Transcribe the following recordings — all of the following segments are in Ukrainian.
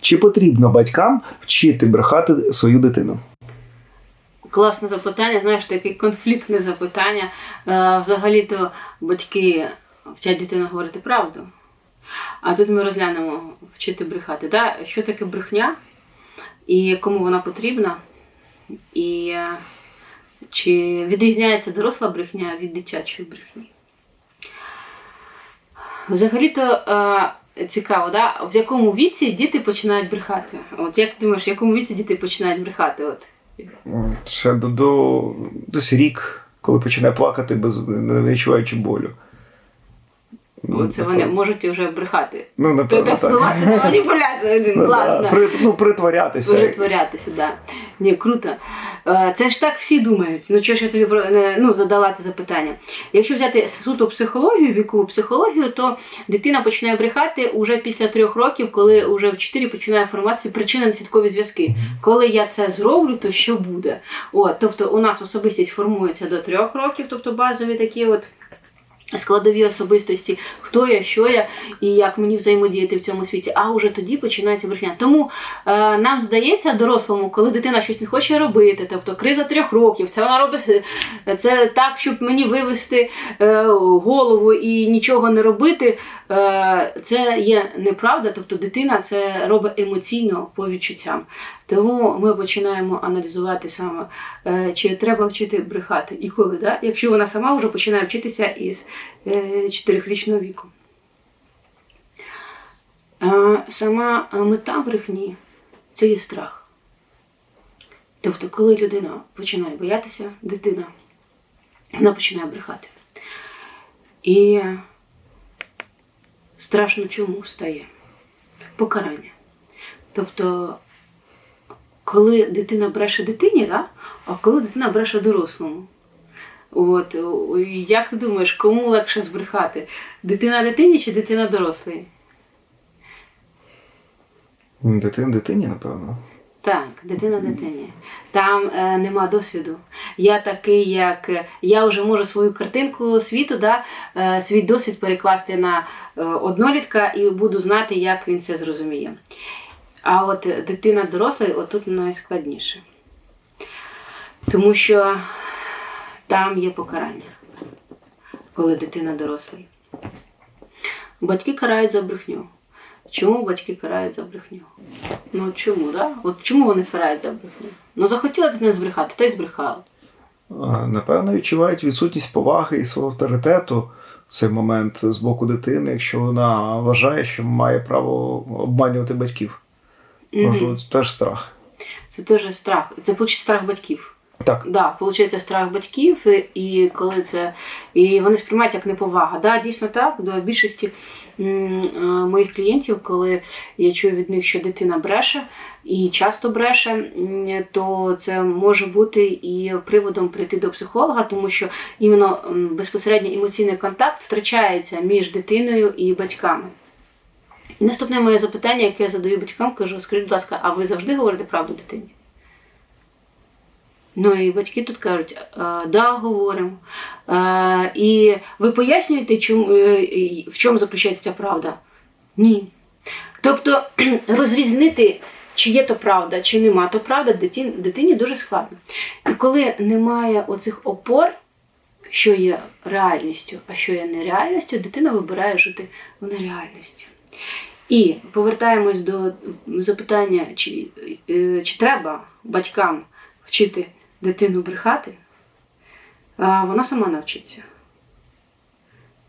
Чи потрібно батькам вчити брехати свою дитину? Класне запитання, знаєш, таке конфліктне запитання. Е, Взагалі-то батьки вчать дитину говорити правду. А тут ми розглянемо вчити брехати. Да? Що таке брехня і кому вона потрібна, і е, чи відрізняється доросла брехня від дитячої брехні. Взагалі-то е, цікаво, да? в якому віці діти починають брехати? От як ти думаєш, в якому віці діти починають брехати? От? Ще до, до десь рік, коли починає плакати, без не відчуваючи болю. Оце вони можуть вже брехати. Ну, напевно, Тобто так. впливати на маніпуляцію Ну, да, при- ну, притворятися. Перетворятися, да. Ні, круто. Е, Це ж так всі думають. Ну чого ж я тобі про- не- ну, задала це запитання? Якщо взяти суто психологію, вікову психологію, то дитина починає брехати уже після трьох років, коли вже в чотири починає формуватися причинно-наслідкові зв'язки. Коли я це зроблю, то що буде? От, тобто у нас особистість формується до трьох років, тобто базові такі от. Складові особистості, хто я, що я і як мені взаємодіяти в цьому світі, а вже тоді починається брехня. Тому е, нам здається дорослому, коли дитина щось не хоче робити, тобто криза трьох років, це вона робить е, це так, щоб мені вивести е, голову і нічого не робити. Е, це є неправда, тобто дитина це робить емоційно по відчуттям. Тому ми починаємо аналізувати саме, е, чи треба вчити брехати і коли, да? якщо вона сама вже починає вчитися із чотирьохрічного віку. Е, Сама мета брехні це є страх. Тобто, коли людина починає боятися, дитина, вона починає брехати. І страшно чому стає? Покарання. Тобто, коли дитина бреше дитині, да? а коли дитина бреше дорослому. От, як ти думаєш, кому легше збрехати? Дитина дитині чи дитина дорослій? Дитин, дитині, напевно. Так, дитина дитині. Там е, нема досвіду. Я такий, як е, я вже можу свою картинку світу, да, е, свій досвід перекласти на е, однолітка і буду знати, як він це зрозуміє. А от дитина доросла, отут найскладніше. Тому що там є покарання, коли дитина дорослий. Батьки карають за брехню. Чому батьки карають за брехню? Ну чому, да? От чому вони карають за брехню? Ну захотіла дитина збрехати, та й збрехала. Напевно, відчувають відсутність поваги і свого авторитету в цей момент з боку дитини, якщо вона вважає, що має право обманювати батьків. Можливо, це теж страх. Це теж страх. Це виходить страх батьків. Так. Да, виходить страх батьків, і коли це і вони сприймають як неповага. Да, дійсно так. До більшості е, моїх клієнтів, коли я чую від них, що дитина бреше і часто бреше, то це може бути і приводом прийти до психолога, тому що іменно м, безпосередньо емоційний контакт втрачається між дитиною і батьками. І наступне моє запитання, яке я задаю батькам, кажу: скажіть, будь ласка, а ви завжди говорите правду дитині? Ну і батьки тут кажуть, да, говоримо. І ви пояснюєте, е, в чому заключається ця правда? Ні. Тобто розрізнити, чи є то правда, чи нема то правда, дитині, дитині дуже складно. І коли немає оцих опор, що є реальністю, а що є нереальністю, дитина вибирає жити в нереальності. І повертаємось до запитання, чи, е, чи треба батькам вчити дитину брехати, а вона сама навчиться.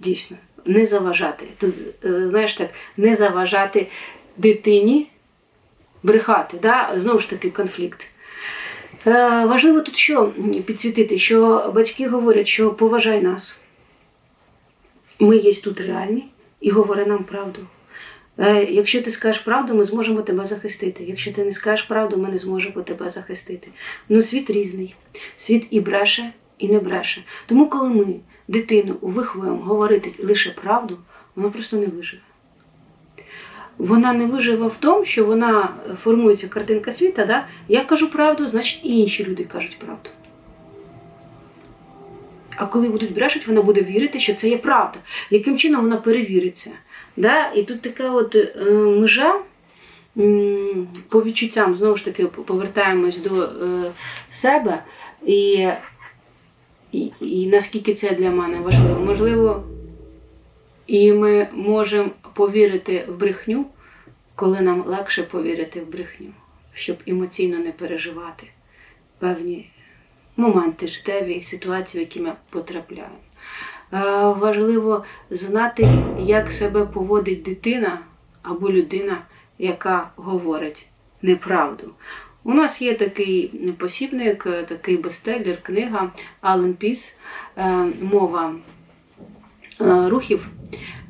Дійсно, не заважати. Тут, е, знаєш так, не заважати дитині брехати. Да? Знову ж таки, конфлікт. Е, Важливо тут що підсвітити, що батьки говорять, що поважай нас. Ми є тут реальні і говори нам правду. Е, Якщо ти скажеш правду, ми зможемо тебе захистити. Якщо ти не скажеш правду, ми не зможемо тебе захистити. Ну, світ різний. Світ і бреше, і не бреше. Тому, коли ми дитину виховуємо говорити лише правду, вона просто не виживе. Вона не виживе в тому, що вона формується картинка світа. Да? Я кажу правду, значить і інші люди кажуть правду. А коли будуть брешуть, вона буде вірити, що це є правда. Яким чином вона перевіриться? Да? І тут така от е, межа, по відчуттям знову ж таки повертаємось до е, себе і, і, і наскільки це для мене важливо. Можливо, і ми можемо повірити в брехню, коли нам легше повірити в брехню, щоб емоційно не переживати певні моменти життєві, ситуації, в які ми потрапляємо. Е, Важливо знати, як себе поводить дитина або людина, яка говорить неправду. У нас є такий посібник, е, такий бестселлер, книга Ален Піс е, Мова рухів,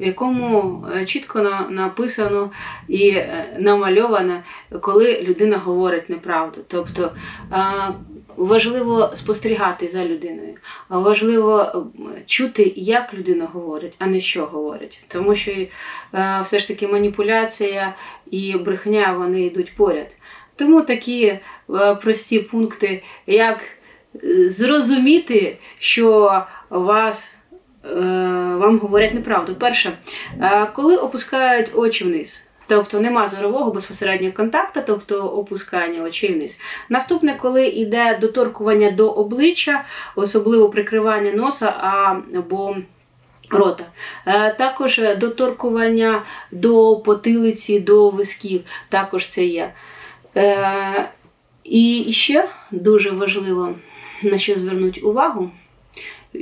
в якому чітко написано і намальовано, коли людина говорить неправду. Тобто важливо спостерігати за людиною, а важливо чути, як людина говорить, а не що говорить. Тому що е, все ж таки маніпуляція і брехня вони йдуть поряд. Тому такі е, прості пункти, як е, зрозуміти, що вас вам говорять неправду. Перше, коли опускають очі вниз. Тобто нема зорового безпосереднього контакту, тобто опускання очей вниз. Наступне, коли йде доторкування до обличчя, особливо прикривання носа або рота. Е, Також е, доторкування до потилиці, до висків, також це є. Е, І ще дуже важливо на що звернути увагу,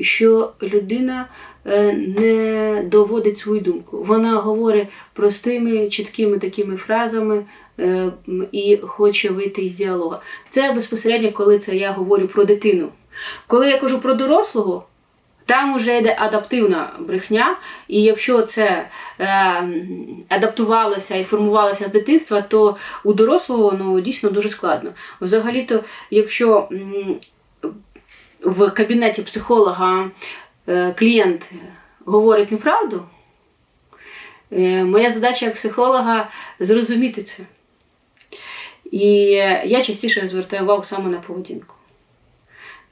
що людина не доводить свою думку. Вона говорить простими, чіткими такими фразами е, і хоче вийти із діалогу. Це безпосередньо, коли це я говорю про дитину. Коли я кажу про дорослого, там вже йде адаптивна брехня, і якщо це е, адаптувалося і формувалося з дитинства, то у дорослого ну, дійсно дуже складно. Взагалі-то, якщо в кабінеті психолога е, клієнт говорить неправду, е, моя задача як психолога зрозуміти це. І е, я частіше звертаю увагу саме на поведінку.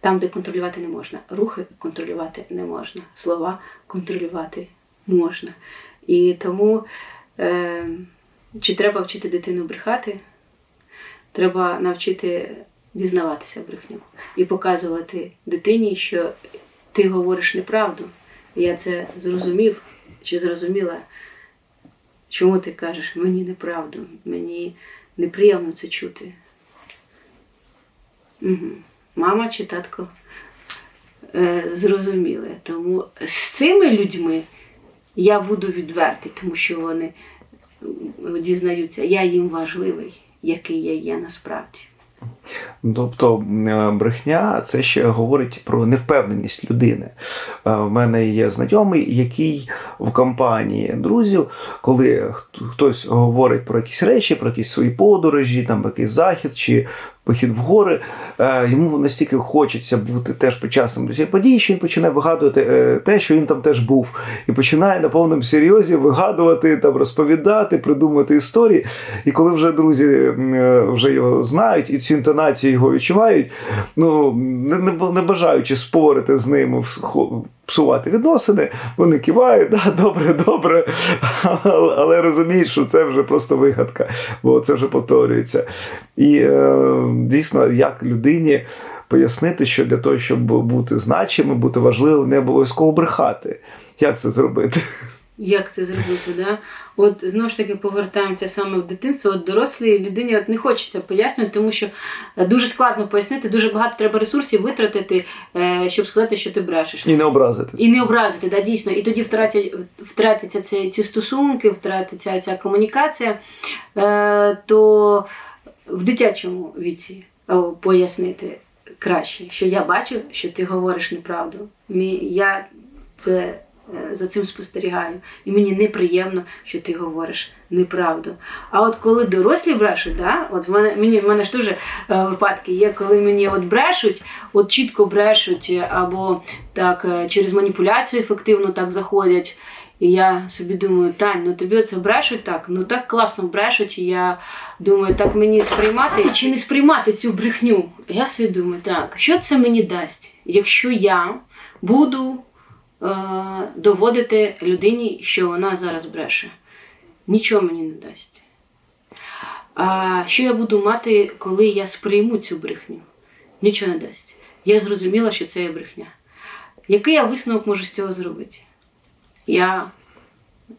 Там, де контролювати не можна. Рухи контролювати не можна, слова контролювати можна. І тому е, чи треба вчити дитину брехати, треба навчити дізнаватися брехню і показувати дитині, що ти говориш неправду. Я це зрозумів чи зрозуміла, чому ти кажеш мені неправду, мені неприємно це чути. Угу. Мама чи татко е, зрозуміли. Тому з цими людьми я буду відвертий, тому що вони дізнаються, я їм важливий, який я є насправді. Тобто е, брехня це ще говорить про невпевненість людини. Е, В мене є знайомий, який в компанії друзів, коли хтось говорить про якісь речі, про якісь свої подорожі, там якийсь захід чи похід в гори, е, йому настільки хочеться бути теж причасним до цієї події, що він починає вигадувати е, те, що він там теж був, і починає на повному серйозі вигадувати, там розповідати, придумувати історії. І коли вже друзі е, вже його знають і ці інтонації його відчувають, ну не, не, бажаючи спорити з ними, вс- псувати відносини, вони кивають, да, добре, добре, але, розуміють, що це вже просто вигадка, бо це вже повторюється. І е, дійсно, як людині пояснити, що для того, щоб бути значимим, бути важливим, не обов'язково брехати. Як це зробити? Як це зробити? Да? От знову ж таки повертаємося саме в дитинство. От дорослій людині от не хочеться пояснювати, тому що е, дуже складно пояснити, дуже багато треба ресурсів витратити, е, щоб сказати, що ти брешеш. І не образити. І не образити, да, дійсно. І тоді втратять, втратяться ці, ці стосунки, втратиться ця комунікація, е, то в дитячому віці пояснити краще, що я бачу, що ти говориш неправду. Я це за цим спостерігаю. І мені неприємно, що ти говориш неправду. А от коли дорослі брешуть, да, от в мене мені в мене ж дуже е, випадки є, коли мені от брешуть, от чітко брешуть, е, або так е, через маніпуляцію ефективно так заходять. І я собі думаю, Тань, ну тобі оце брешуть так, ну так класно брешуть. І я думаю, так мені сприймати чи не сприймати цю брехню. Я собі думаю, так, що це мені дасть, якщо я буду е, доводити людині, що вона зараз бреше. Нічого мені не дасть. А що я буду мати, коли я сприйму цю брехню? Нічого не дасть. Я зрозуміла, що це є брехня. Який я висновок можу з цього зробити? Я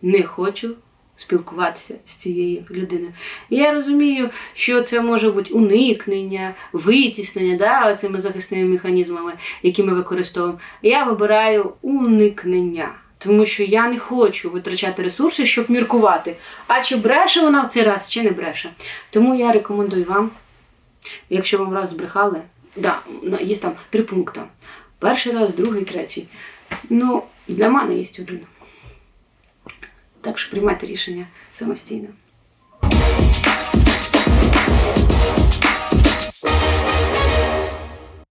не хочу спілкуватися з цією людиною. Я розумію, що це може бути уникнення, витіснення да, цими захисними механізмами, які ми використовуємо. Я вибираю уникнення. Тому що я не хочу витрачати ресурси, щоб міркувати. А чи бреше вона в цей раз, чи не бреше. Тому я рекомендую вам, якщо вам раз збрехали, да, є там три пункти. Перший раз, другий, третій. Ну, для мене є один. Так що приймайте рішення самостійно.